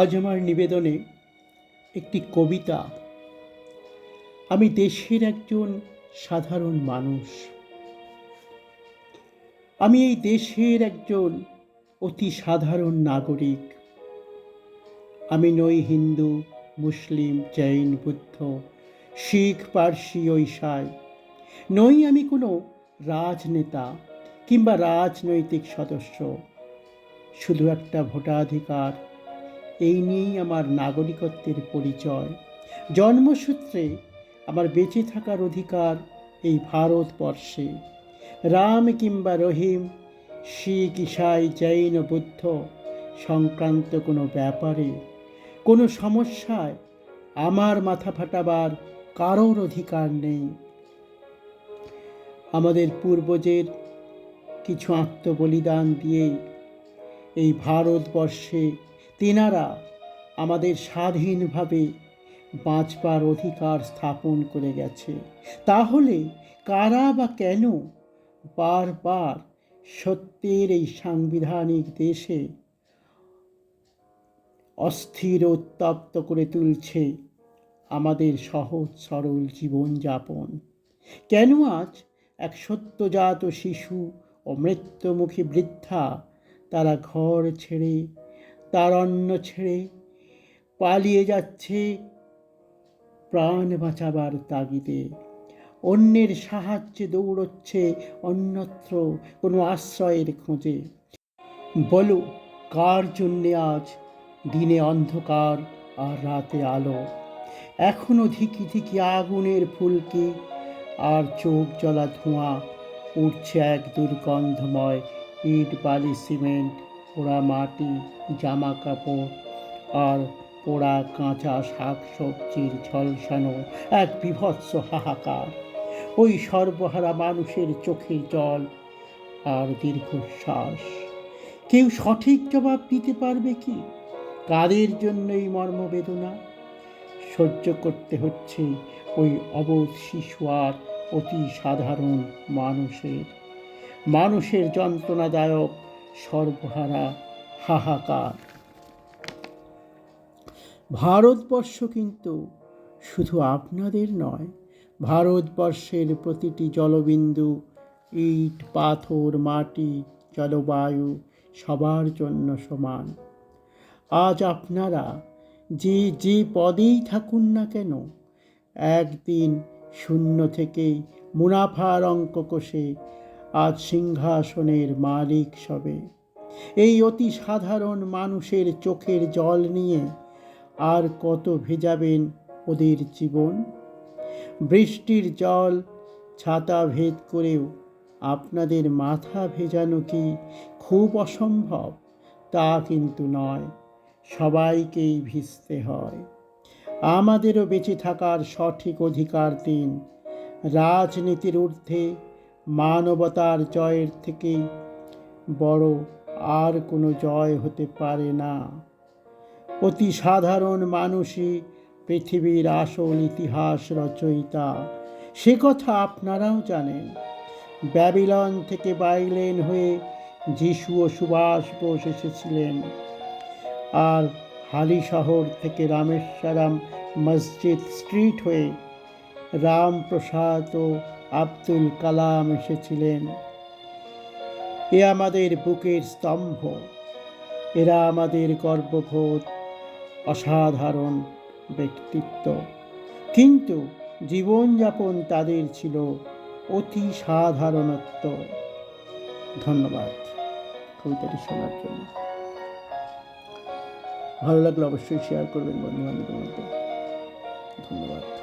আজ আমার নিবেদনে একটি কবিতা। আমি দেশের একজন সাধারণ মানুষ। আমি এই দেশের একজন অতি সাধারণ নাগরিক। আমি নই হিন্দু, মুসলিম, জৈন, বুদ্ধ, শিখ, পার্সি ঐশাই নই আমি কোনো রাজনেতা কিংবা রাজনৈতিক সদস্য। শুধু একটা ভোটাধিকার এই নিয়েই আমার নাগরিকত্বের পরিচয়। জন্মসূত্রে আমার বেঁচে থাকার অধিকার এই ভারতবর্ষে। রাম কিংবা রহিম, শিখ, ইসাই, জৈন, বুদ্ধ সংক্রান্ত কোনো ব্যাপারে কোনো সমস্যায় আমার মাথা ফাটাবার কারোর অধিকার নেই। আমাদের পূর্বজের কিছু আত্মবলিদান দিয়ে এই ভারতবর্ষে তেনারা আমাদের স্বাধীনভাবে বাঁচবার অধিকার স্থাপন করে গেছে। তাহলে কারা বা কেন বারবার সত্যের এই সাংবিধানিক দেশে অস্থির উত্তপ্ত করে তুলছে আমাদের সহজ সরল জীবনযাপন? কেন আজ এক সত্যজাত শিশু ও মৃত্যুমুখী বৃদ্ধা তারা ঘর ছেড়ে তার অন্ন ছেড়ে পালিয়ে যাচ্ছে প্রাণ বাঁচাবার তাগিদে। অন্যের সাহায্যে দৌড়চ্ছে অন্যত্র কোনো আশ্রয়ের খোঁজে। বলো, কার জন্যে আজ দিনে অন্ধকার আর রাতে আলো? এখনও ধিকি ধিকি আগুনের ফুলকি, আর চোখ জ্বলা ধোঁয়া, উঠছে এক দুর্গন্ধময় ইট বালি সিমেন্ট পোড়া মাটি জামা কাপড় আর পোড়া কাঁচা শাক সবজির ঝলসানো এক বিভৎস হাহাকার। ওই সর্বহারা মানুষের চোখের জল আর দীর্ঘশ্বাস। কেউ সঠিক জবাব দিতে পারবে কি? কাদের জন্য এই মর্মবেদনা? সহ্য করতে হচ্ছে ওই অবোধ শিশু আর অতি সাধারণ মানুষের। মানুষের যন্ত্রণাদায়ক সর্বহারা হাহাকার। ভারতবর্ষ কিন্তু শুধু আপনাদের নয়, ভারতবর্ষের প্রতিটি জলবিন্দু, ইট, পাথর, মাটি, জলবায়ু সবার জন্য সমান। আজ আপনারা যে যে পদেই থাকুন না কেন, একদিন শূন্য থেকেই মুনাফার অঙ্ক কষে আজ সিংহাসনের মালিক সবে। এই অতি সাধারণ মানুষের চোখের জল নিয়ে আর কত ভেজাবেন ওদের জীবন? বৃষ্টির জল ছাতা ভেদ করেও আপনাদের মাথা ভেজানো কি খুব অসম্ভব? তা কিন্তু নয়, সবাইকেই ভিজতে হয়। আমাদেরও বেঁচে থাকার সঠিক অধিকার দিন। রাজনীতির ঊর্ধ্বে মানবতার জয়ের থেকে বড় আর কোনো জয় হতে পারে না। অতি সাধারণ মানুষই পৃথিবীর আসল ইতিহাস রচয়িতা। সে কথা আপনারাও জানেন। ব্যাবিলন থেকে বাইলেন হয়ে যিশু ও সুভাষ বোস এসেছিলেন। আর হালি শহর থেকে রামেশ্বরম মসজিদ স্ট্রিট হয়ে রামপ্রসাদ ও আব্দুল কালাম এসেছিলেন। এ আমাদের বুকের স্তম্ভ। এরা আমাদের গর্ববোধ, অসাধারণ ব্যক্তিত্ব। কিন্তু জীবনযাপন তাদের ছিল অতি সাধারণত্ব। ধন্যবাদ কবিতাটি শোনার জন্য। ভালো লাগলে অবশ্যই শেয়ার করবেন বন্ধু বান্ধবের মধ্যে। ধন্যবাদ।